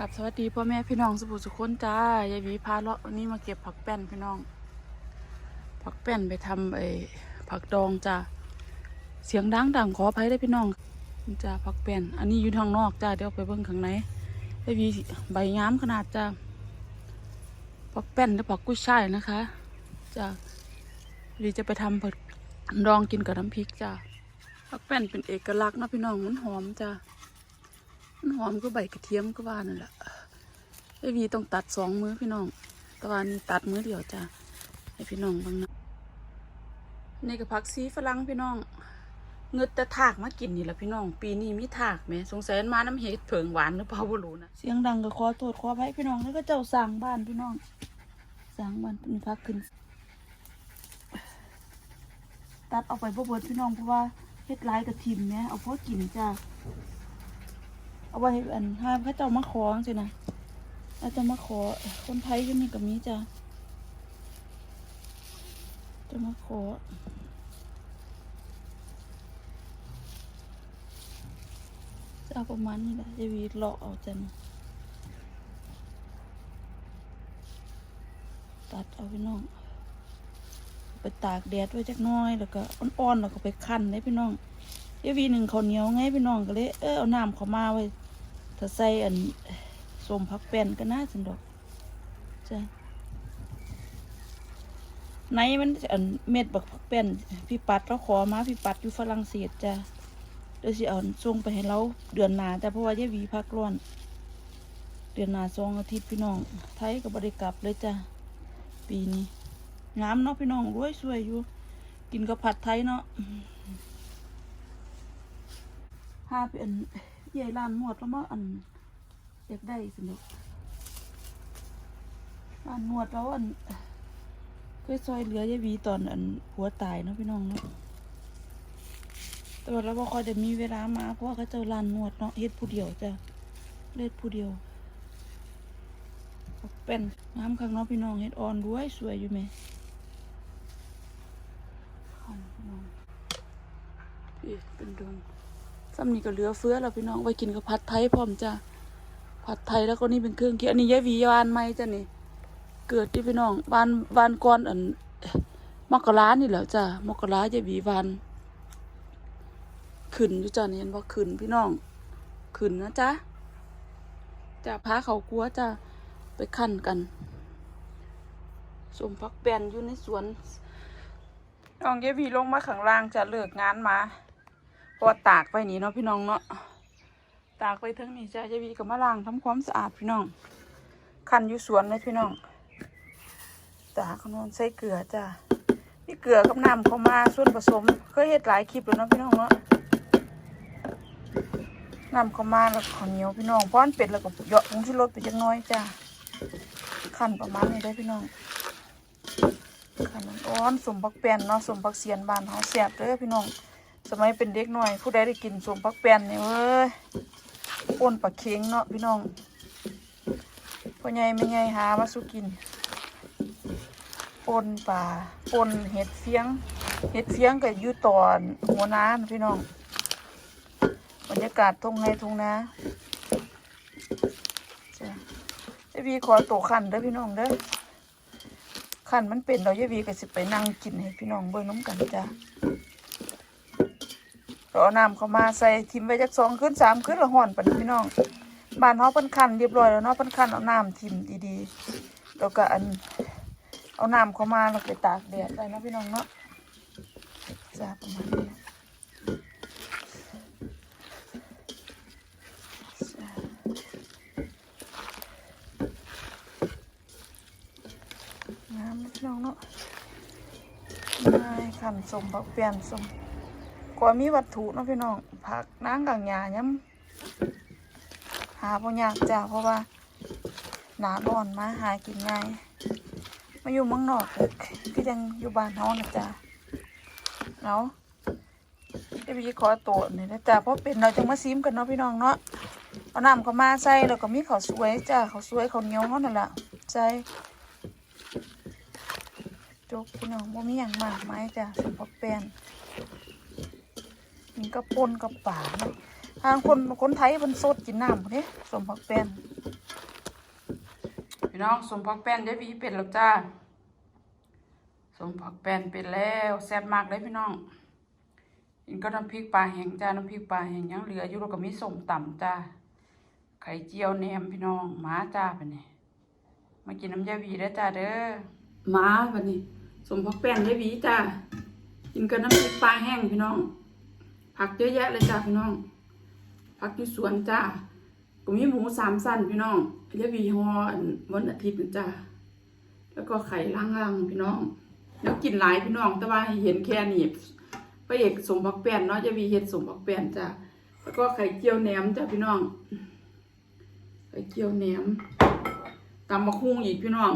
กับสวัสดีพ่อแม่พี่น้องสุภูสุคนจ้ายายวีพาเลาะวันนี้มาเก็บผักแป้นพี่น้อง ผักแป้นไปทำไอ้ผักดองจ้าเสียงดังดังขออภัยได้พี่น้องจ้าผักแป้น อันนี้อยู่ทางนอกจ้าเดี๋ยวไปเบิ่งข้างในยายวีใบงามขนาดจ้าผักแป้นหรือผักกุ้ยช่ายนะคะจ้าวีจะไปทำผักดองกินกับน้ำพริกจ้าผักแป้นเป็นเอกลักษณ์นะพี่น้องมันหอมจ้า มันหอมก็ใบกระเทียมก็ว่านั่นแหละไอวีต้องตัดสองมือพี่น้องต่ว่านี่ตัดมือเดียวจ้ะให้พี่น้องเบางนะนี่ก็ผักซีฝรั่งพี่น้องเงึดแต่ถากมากินนี่แหละพี่น้อง ปีนี้มีถากไหมสงสัยมาน้ำเห็ดเผิงหวานหรือเปล่าบ่รู้นะเสียงดังก็ขอโทษขออภัยพี่น้องแล้วก็เจ้าสร้างบ้านพี่น้องสร้างบ้านเป็นพักขึ้น ตัดเอาไปบ่เบิดพี่น้องเพราะว่าเฮ็ดหลายกระทิมเนี่ยเอาพอกินจ้า เอาไว้อันห้ามเขาเจ้ามาขอสินะอาจจะมาขอ คนไทยก็มีกับมีจ้ะจะมาขอจะเอาประมาณนี้แหละจะวีเลาะเอาจันตัดเอาพี่น้อง ไปตากแดดไว้จักน้อยแล้วก็อ่อนๆแล้วก็ไปคั้นได้พี่น้องเยวีหนึ่งข้าเหนียวไงพี่น้องก็เลยเออเอาน้ำเขามาไว้ ถ้าใส่อันสมพักแป้นก็น่าสนดอกจ้ะในมันอันเม็ดบักพักแป้นพี่ปัดเราขอมาพี่ปัดอยู่ฝรั่งเศสจ้ะเดี๋ยวสิเอาส่งไปให้เราเดือนหนาแต่เพราะว่าเยาวีพักร้อนเดือนหนาสองอาทิตย์พี่น้อง ไทยก็บริกลับเลยจ้ะปีนี้งามเนาะพี่น้องรวยสวยอยู่ กินกับผัดไทยเนาะห้าเป็น ใหญ่ร้านหมวดแล้วมาอันอยากได้สนุกร้านหมวดแล้วอันเคยซอยเหลือยายวีตอนอันผัวตายเนาะพี่น้องเนาะแต่ว่าเราบ่ค่อยจะมีเวลามาเพราะว่าเขาเจ้าร้านนวดเนาะเฮ็ดผู้เดียวจ้ะเล็ดผู้เดียวเป็นงามข้างนาะพี่น้องเฮ็ดอ่อนด้วยสวยอยู่ไหมพี่น้องพี่เป็นดง ซ้ำนี่ก็เหลือเฟื้อแล้วพี่น้องไว้กินกับผัดไทยพร้อมจ้ะผัดไทยแล้วก็นี่เป็นเครื่องเคียงอันนี้ยายวีวานไหมจ้ะนี่ เกิดที่พี่น้องวานวานก่อนอันมกรานี่แหละจ้ะมกรายายวีวานขึ้นอยู่จ้ะนี่เห็นว่าขึ้นพี่น้องขึ้นนะจ๊ะจะพาเขากลัวจ้ะไปขั้นกันสมพักแปนอยู่ในสวนน้องยายหวีลงมาข้างล่างจะเลิกงานมา เพราะตากไปนี่เนาะพี่น้องเนาะตากไปทั้งนี้จ้ะจะวีกับมะลางทำความสะอาดพี่น้อง คันอยู่สวนเลยพี่น้อง ตากขนใส่เกลือจ้ะนี่เกลือกับน้ำเข้ามาส่วนผสมเคยเฮ็ดหลายคลิปแล้วเนาะพี่น้องเนาะน้ำเข้ามาแล้วข้าวเหนียวพี่น้องเพราะมันเป็ดแล้วก็เหยาะผงชูรสไปจักหน้อยจ้ะคันประมาณนี้ได้พี่น้องคันอ่อนสมบักแป้นเนาะสมบักเสียนบานเฮาแซ่บเด้พี่น้อง มัยเป็นเด็กหน่อย ผู้ใดได้กินสมพักแป้นเนี่ยเว้ยป่นปลาเค็งเนาะพี่น้องพ่อใหญ่ไม่ใหญ่หามาสู้กินปนปลาปนเห็ดเฟียง เห็ดเฟียงก็อยู่ตอนหัวน้ำพี่น้องบรรยากาศทุ่งไร่ทุ่งนะเจวีขอตัวขันเด้อพี่น้องเด้อขันมันเป็นเราเจวีก็สิไปนั่งกินให้พี่น้องเบิ่งน้ำกันจ้ะ ก็เอาน้ำเข้ามาใส่ทิมไว้จักสองขึ้นสามขึ้นละห่อนปันพี่น้องบ้านเขาเป็นคันเรียบร้อยแล้วเนาะเป็นคันเอาน้ำทิมดีๆแล้วก็อันเอาน้ำเข้ามาแล้วไปตากแดดได้นะพี่น้องเนาะจ้าประมาณนี้น้ำพี่น้องเนาะไม่ขันสมบักเปลี่ยนสม ขอมีวัตถุเนาะพี่น้องผักนางกังยาย้ำหาบ่ยากจ้าเพราะว่าหนาร้อนมาหากินง่ายมาอยู่เมืองนอกก็ยังอยู่บ้านเฮานะจ้าเนาะเดี๋ยวพี่ขอตัวนี่นะจ้าเพราะเป็นเราจะมาซิมกันเนาะพี่น้องเนาะเอาน้ำเข้ามาใส่แล้วก็มีข้าวสวยจ้าข้าวสวยข้าวเหนียวเฮานั่นแหละใส่จบพี่น้องบ่มีหยังมากมายจ้าสมพักแป้น นก็ปนกับป่านะทางคนคนไทยมันสดกินน้ำพวกนี้สมผักแป้นพี่น้องสมผักแป้นได้วีเป็ดแล้วจ้าสมผักแป้นเป็ดแล้วแซ่บมากเลยพี่น้องกินก็น้ำพริกปลาแห้งจ้าน้ำพริกปลาแห้งยังเหลืออยู่แล้วก็มีส้มตำจ้าไข่เจียวแหนมพี่น้องหมาจ้าไปนี่มากินน้ำยาวีได้จ้าเด้อหมาไปนี่สมผักแป้นได้วีจ้ากินกับน้ำพริกปลาแห้งพี่น้อง ผักเยอะแยะเลยจ้าพี่น้อง ผักที่สวนจ้าก็มีหมูสามสั้นพี่น้องเจียาวีฮอนวันอาทิตย์จ้าแล้วก็ไข่ล่างๆพี่น้อง แล้วกินหลายพี่น้อง แต่ว่าเห็นแค่นี้พระเอกสมบักแป้นเนาะยาวีเฮ็ดสมบักแป้นจ้าแล้วก็ไข่เจียวแหนมจ้าพี่น้อง ไข่เจียวแหนมตำบักฮุงอีกพี่น้อง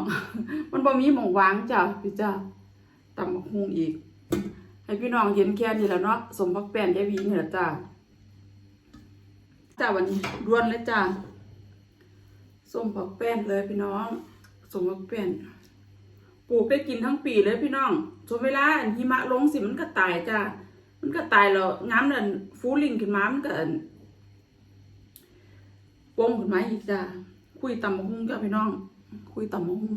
มันบ่มีหม่องวางจ้าพี่จ้าตำบักฮุงอีก ให้พี่น้องเห็นแค่นี้แล้วเนาะสมบักแป้นยาวีนี่แหละจ้าจ้าวันนี้รวนเลยจ้าสมผักแป้นเลยพี่น้องสมผักแป้นปลูกได้กินทั้งปีเลยพี่น้องจนเวลาหิมะลงสิมันก็ตายจ้ามันก็ตายแล้วน้ำนั่นฟูลิงขึ้นมา มันก็อ้นปงขึ้นมาอีกจ้าคุยตำมะฮุ่งจ้าพี่น้อง คุยตำมะฮุ่ง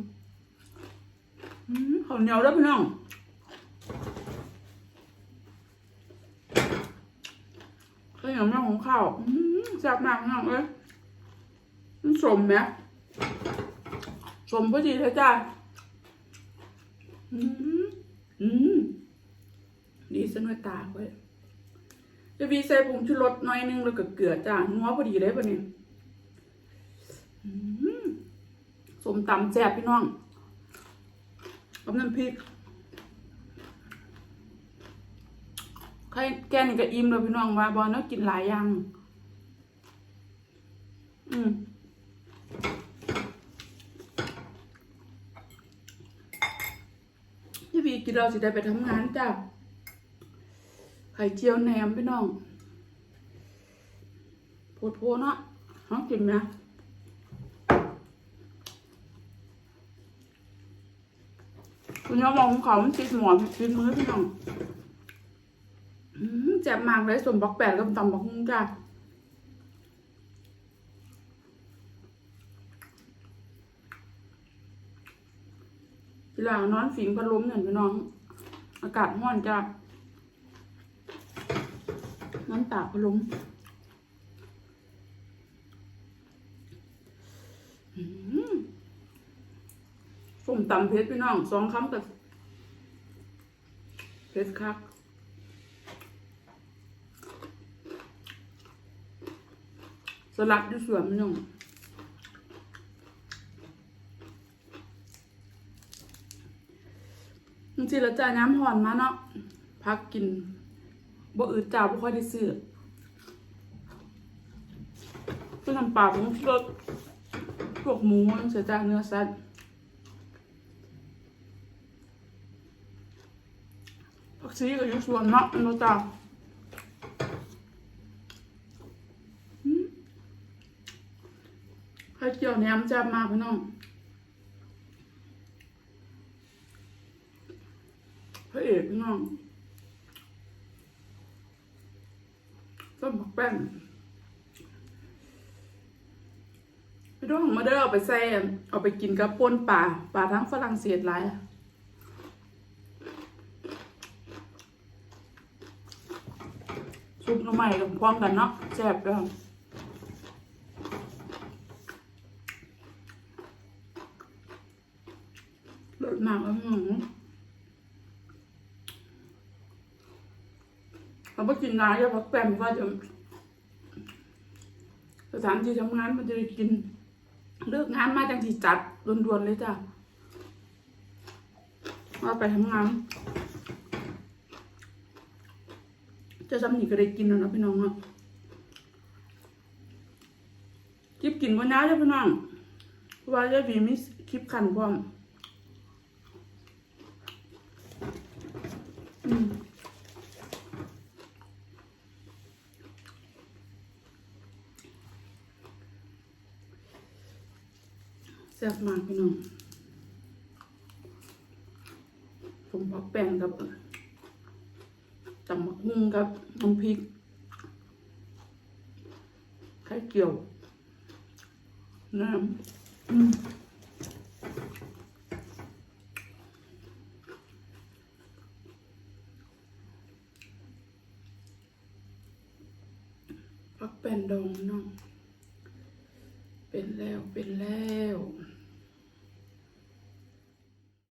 อืมข้าเหนียวแล้วพี่น้อง ข้าวเหนียวแม่ ข้าวแซ่บมากมากเลยมันสมไหมสมพอดีเลยจ้าอืมอืมดีสนุกตาเว้ยจะมีใส่ผงชูรสหน่อยนึงแล้วก็เกลือจ้านัวพอดีเลยปะเนี่ยสมตำแซ่บพี่น้องกับน้ำพริก ใครแกนี่ก็อิ่มเลยพี่น้องว่าบอลเนาะกินหลายอย่าง อืมยี่บีกินเราสิได้ไปทำงานจ้ะไข่เจียวแหนมพี่น้องโพดโพเนาะฮะกินไหมคุณยอมมองของเขามันติดหมอนติดมือพี่น้อง แจ่บมากเลยสมบักแปดกับตำบักหุ่งจ้าเวลานอนฝิงพัดลมอย่างพี่น้อง อากาศร้อนจ้าน้ำตากพัดลมอืมส้มตำเพชรพี่น้องสองคำกับเพชรคัก ลัดด้วยส่วนมันน้องจริงๆแล้วจ่ายน้ำหอนมาเนาะพักกินบ่อืดจ่าบ่ค่อยได้ซื้อเพื่อทำปลาผมรสพวกหมูเสียจากเนื้อสัตว์ผักชีก็อยู่ส่วนเนาะอันนู้นจ้า ไข่เจี ยวแหนมจับมาพี่น้องพระเอกพี่น้องต้มผักแป้งพี่น้องมาเด้อเอาไปใส่เอาไปกินกับป่นป่าป่าทั้งฝรั่งเศสหลายซุปหน้ำใหม่กับพร้อมกันเนาะแซ่บด้อเลิศมากแล้วหนูเราไปกินนายจะพักแปมว่าจะสถานที่ทำงานมันจะได้กิน เลิกงานมาจังที่จัดด่วนๆเลยจ้ะว่าไปทำงานจะทำนี่ก็ได้กินแล้วนะพี่น้องเนาะคลิปกินวันน้าจ้ะพี่น้องว่าจะมีมิสคลิปขันพร้อม แซ่บมากพี่น้อง ผมพักแป้งกับตำมะกหุ่งกับน้ำพริกไข่เจียวน้ำพักแป้งดองน้อง เป็นแล้ว เป็นแล้ว